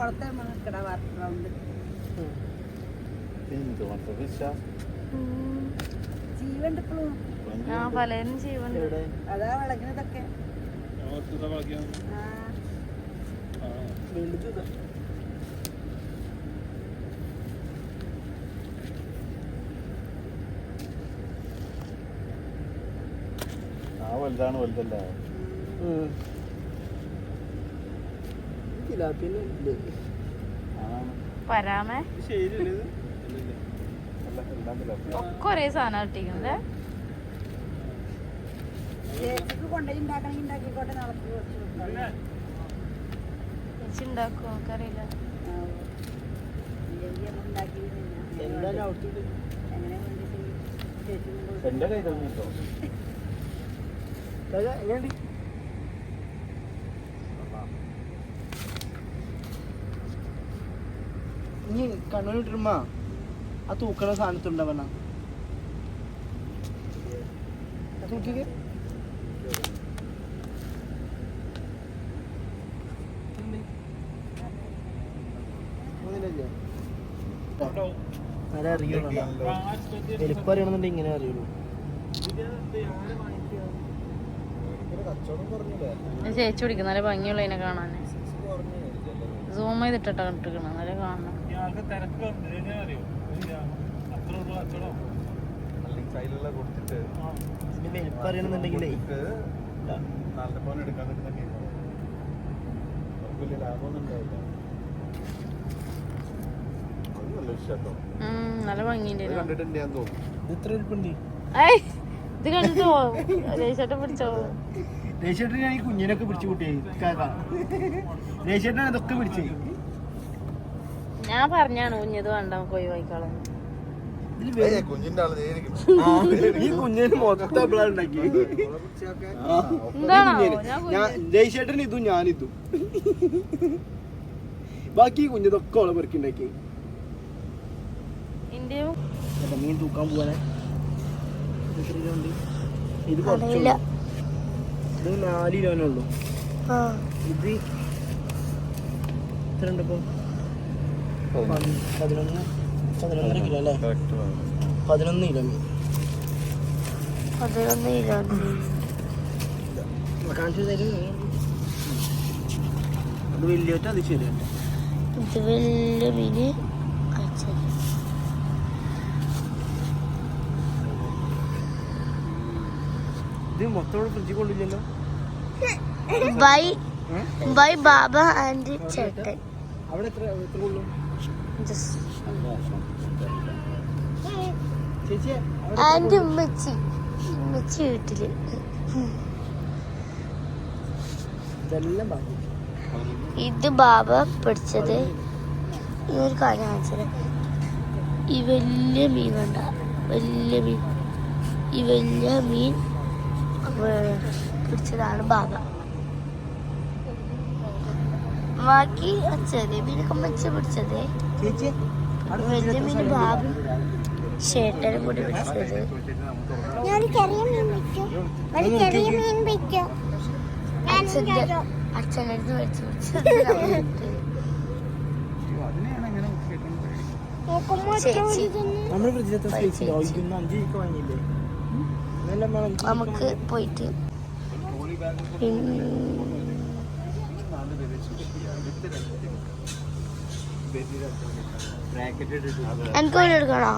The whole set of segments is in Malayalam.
കുളത്തെ കിട വാർത്തകളുണ്ട് ജീവണ്ട് ഇപ്പോഴും ആ പലരും ജീവണ്ട് അതാ വിളങ്ങുന്നതൊക്കെ ആ. ആ വലുതാണ് വലുതല്ലേ? പരാമേ. ഒക്കെ ഒരേ സാധനം കൊടുക്കാം. ചേച്ചി ഉണ്ടാക്കും? നമുക്കറിയില്ല. എങ്ങനെ എന്റെ കൈ തോന്നിട്ടോ ഇനി കണ്ണൂരിട്ടിരുമ്മ ആ തൂക്കണ സാധനത്തുണ്ടാവണ തൂക്കിക്ക്. അറിയുള്ളൂ. എളുപ്പം അറിയണമെന്നുണ്ടെങ്കിൽ ഇങ്ങനെ അറിയുള്ളൂ. ചേച്ചി പിടിക്കും നല്ല ഭംഗിയുള്ള കാണാൻ. സൂം ചെയ്തിട്ടാ കണ്ടിട്ട് നല്ല കാണണം. അല്ലെങ്കിൽ കയ്യിലുള്ള കൊടുത്തിട്ട് ഇതിന്റെ എളുപ്പം അറിയണമെന്നുണ്ടെങ്കിലേ. നാളെ പോലെ എടുക്കാൻ വലിയ ലാഭമൊന്നും ഉണ്ടാവില്ല. നല്ല നല്ല ഭംഗിയുണ്ട്. കണ്ടിട്ടുണ്ട് ഞാൻ തോന്നുന്നു ഇത് പിടിച്ചോ? ദേശേട്ടൻ ഞാൻ ഈ കുഞ്ഞിനൊക്കെ പിടിച്ചു കൂട്ടിയായി രേഷേട്ടനാണ് ഇതൊക്കെ പിടിച്ചേ. ഞാൻ പറഞ്ഞാണ് കുഞ്ഞത് വേണ്ട നമുക്ക് ഒഴിവാക്കിക്കോളാം. കുഞ്ഞിന്റെ ആൾ നേരിക്കും ഈ കുഞ്ഞിന് മൊത്തം ഇവിടെ ഉണ്ടാക്കി എന്താണോ ഞാൻ ഇതും ഞാനിതും. ബാക്കി ഈ കുഞ്ഞിതൊക്കെ ഓളെ പെറുക്കി ഉണ്ടാക്കി മീൻ തൂക്കാൻ പോവാനെ. എത്ര കിലോ ഉണ്ട്? ഇത്. അറിയില്ല. ഇത് നാല് കിലോനേ ഉള്ളൂ. ഇത് എത്ര ഉണ്ട് ഇപ്പൊ? പതി- പതിനൊന്ന് പതിനൊന്നര കിലോ അല്ലേ? പതിനൊന്ന്. കിലോ. മീൻ പതിനൊന്ന് കിലോ. കാണിച്ചു തരും. അത് വലിയ അത് ശരിയല്ല ഇത് വലിയ മീന് ഇത് മൊത്തം ഫ്രിഡ്ജിൽ കൊള്ളില്ലല്ലോ. ബൈ? ബൈ ബാബ ആൻഡ് ചേട്ടൻ. അവിടെ എത്ര എത്ര കൊള്ളും? ആൻഡ് ഉമ്മച്ചി. ഉമ്മച്ചി വീട്ടിൽ. ഇത് ബാബ പിടിച്ചത്. ഈ ഒരു കാര്യം കാണിച്ചത് ഈ വലിയ മീൻ കണ്ട. വലിയ മീൻ. ഈ വലിയ മീൻ പിടിച്ചതാണ് ബാബ. ബാക്കി അച്ഛനെ മീനൊക്കെ വെച്ച് പിടിച്ചത്. ചേച്ചി? പോയിട്ട് വലിയ മീൻ ബാബ. ചേട്ടനും കൂടി പിടിച്ചത് ഞാൻ ചെറിയ മീൻ പിടിക്കും ഒരു ചെറിയ മീൻ പിടിക്കും അച്ഛന്റെ അച്ഛന്റെ അടുത്ത് മേടിച്ച് പിടിച്ചത് അതിനെയാണ് എങ്ങനെ എനിക്ക് ഒരു എടുക്കണോ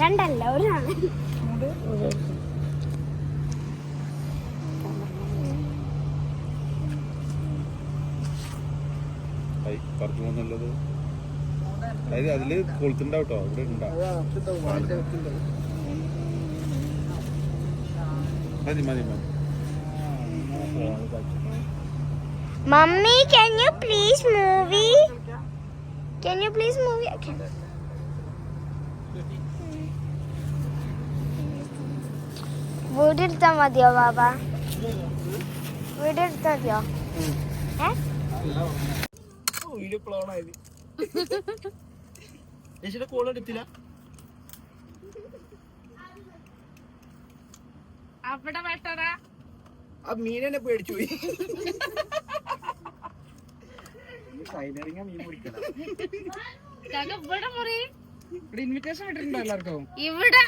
രണ്ടല്ല ഒരാണ്. പറഞ്ഞു പോകുന്നുള്ളത് അതായത് അതിൽ കൊളുത്തുണ്ടാവും കേട്ടോ ഇവിടെ ഉണ്ടാവും മതി മതി മതി. Mummy can you please movie can you please move your camera? എടുത്താൽ മതിയോ ബാബ? വീഡിയോ മതിയോ? അവിടെ വെട്ടടാ. ആ മീൻ പേടിച്ചു പോയി സൈലറിങ്ങ മീൻ പിടിക്കല കാക്ക ഇവിടെ ഇൻവിറ്റേഷൻ ഇട്ടിട്ടുണ്ടോ എല്ലാവർക്കും? ഇവിടെ.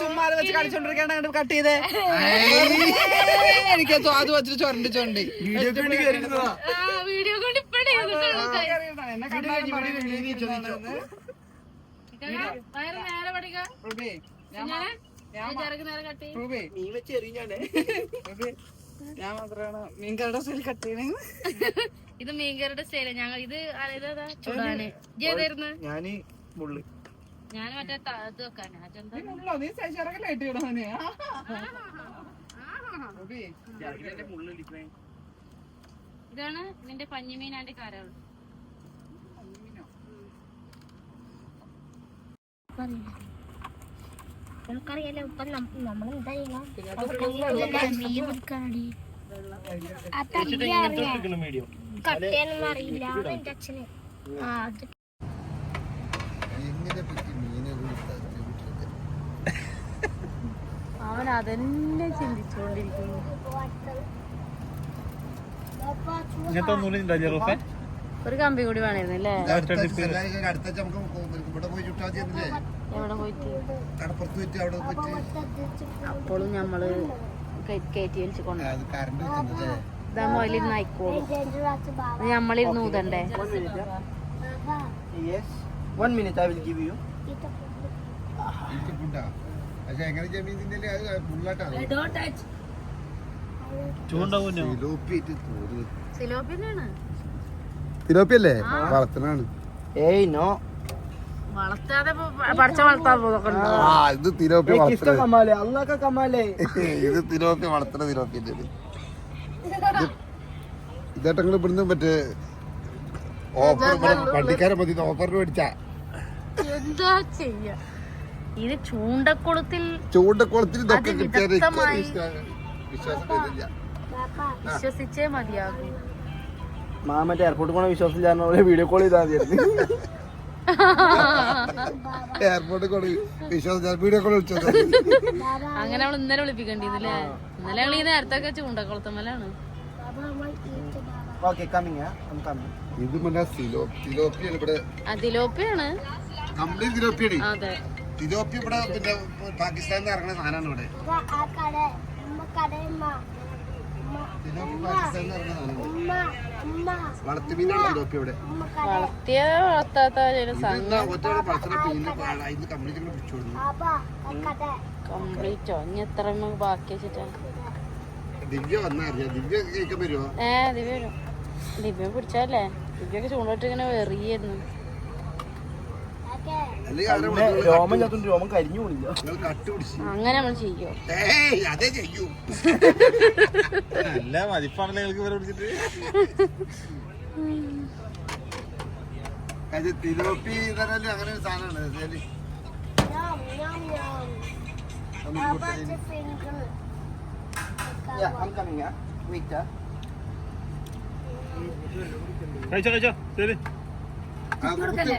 ചുമ്മാ അത് വെച്ച് കളിച്ചോണ്ടിരിക്കാണ്ട് കട്ട് ചെയ്തേ. എനിക്ക് അത് വെച്ചിട്ട് ചൊരണ്ടി ചൊരണ്ട്. വീഡിയോ കൊണ്ട് ഇപ്പഴേ നേരെ പഠിക്കാം. മീൻ വെച്ച് എറിഞ്ഞാണ്. ഞാൻ മാത്രമാണ് മീൻ സ്റ്റൈൽ കട്ട് ചെയ്യണേ. ഇത് മീൻകറിയുടെ സ്റ്റൈൽ ഞങ്ങൾ ഇത് ചുടാന് ഏതായിരുന്നു ഞാൻ മുള്ളി. ഞാൻ മറ്റേ ഇത് വെക്കാനാ. ഇതാണ് നിന്റെ പഞ്ഞിമീനാന്റെ കാരാണ് നമുക്കറിയാലോ ഇപ്പൊ നമ്മൾ എന്താ ചെയ്യണം മീൻ കട്ടയൊന്നും അറിയില്ല. അത് എന്റെ അച്ഛന്. ആ അത് അവൻ അതന്നെ ചിന്തിച്ചുകൊണ്ടിരിക്കുന്നു ഇങ്ങനത്തെ ഒന്നുമില്ല ഉണ്ടാ ജെറോഫെ? ഒരു കമ്പി കൂടി വേണമായിരുന്നു അല്ലേ? അടുത്ത ഇവിടെ പോയി ചുട്ടാ ചെയ്യുന്നില്ലേ എവിടെ പോയിട്ട്? കടപ്പുറത്ത് അവിടെ അപ്പോഴും ഞമ്മൾ കയ- കയറ്റി വലിച്ച് കൊണ്ടു. അത് കറണ്ട് വെച്ചിട്ടുണ്ടല്ലേ ഇതാ മുതലിരുന്ന് ആയിക്കോളും ഊതണ്ടേ? Yes one minute I will give you പക്ഷെ എങ്ങനെ അത് ഫുള്ളായിട്ടാണ് സിലോപ്പിനാണ് വളർത്താൻ വളർത്തണാണ് ഉണ്ടോ? ആ ഇത് തിലോപ്പി കിസ്ക വളർത്തണ കമാലേ അല്ലാഹ് കാ കമാലേ ഇത് തിലോപ്പി വളർത്തണ തിലോപ്പിന്റെ ഇതേട്ടങ്ങൾ ഇവിടുന്ന് മറ്റേ ഓഫർ വണ്ടിക്കാരെ മതി ഓഫറിന് മേടിച്ചാ. എന്താ ചെയ്യാ? ഇത് ചൂണ്ടക്കുളത്തിൽ ചൂണ്ടക്കുളത്തിൽ ഇതൊക്കെ വിശ്വസിച്ചേ മതിയാകൂ. മാമന്റെ എയർപോർട്ടിൽ പോണ വിശ്വാസമില്ല വീഡിയോ കോൾ ചെയ്താൽ മതിയായിരുന്നു. എയർപോർട്ടിൽ കൊണ്ട് വിശ്വാസം വീഡിയോ കോൾ വിളിച്ചത് അങ്ങനെ അവൾ ഇന്നലെ വിളിപ്പിക്കണ്ടിരുന്നില്ലേ? ഇന്നലെ ഞങ്ങൾ ഈ നേരത്തെ ഒക്കെ ചൂണ്ടക്കുളത്തമ്മലാണ് ഓക്കെ കമ്മിങ് കമ്മിങ് ഇത് മറ്റേ ഇവിടെ. അതിലോപ്പിയാണ് കംപ്ലീറ്റ് അതെ. തിലോപ്പി ഇവിടെ പിന്നെ പാകിസ്ഥാനിൽ നിന്ന് ഇറങ്ങുന്ന സാധനമാണ് ഇവിടെ. ആ കട ഉമ്മ കടയമ്മ തിലോപ്പി പാകിസ്ഥാനിൽ നിന്ന് ഇറങ്ങുന്ന സാധനമാണ് വളർത്തുമീനാണ് തിലോപ്പി ഇവിടെ? വളർത്തിയ വളർത്താത്ത കംപ്ലീറ്റ് ഇനി എത്ര ബാക്കി വെച്ചിട്ടാണ് ദിവ്യ വന്നാ അറിയാം ദിവ്യ കേൾക്കാൻ വരുമോ ഏ ദിവ്യ വരും. ദിവ്യ പിടിച്ചല്ലേ ദിവ്യൊക്കെ ചൂണ്ടോട്ടിങ്ങനെ വെറിയായിരുന്നു ഓക്കേ അല്ലെങ്കിൽ ആരെ വിളിച്ചോളൂ. രോമം ചത്തുണ്ട് രോമം കരിഞ്ഞു പോണില്ല അങ്ങനെ നമ്മൾ ചെയ്യോ? ഏയ് അതേ ചെയ്യൂ. നല്ല മതിപ്പാണല്ലോ നിങ്ങൾക്ക് ഇവരെ പിടിച്ചിട്ട്? അത് തിലോപ്പി തന്നെ അങ്ങനെ ഒരു സാധനമാണ് Yeah, I'm coming, yeah. Wait, yeah. കഴിച്ചോ കഴിച്ചോ. ശരി. ആ, കൊടുത്ത്.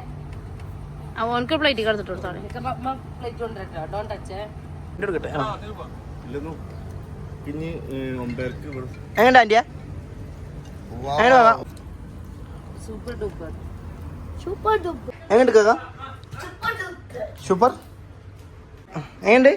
ഇല്ലെന്നു. പ്ലേറ്റ് ഒമ്പേർക്ക് ഇവിടെ. എങ്ങനെ ആന്റിയാ എങ്ങനെ വാ സൂപ്പർ ഡൂപ്പർ സൂപ്പർ ഡൂപ്പർ എങ്ങനെ കേക്കാം? സൂപ്പർ എങ്ങനെയുണ്ട്?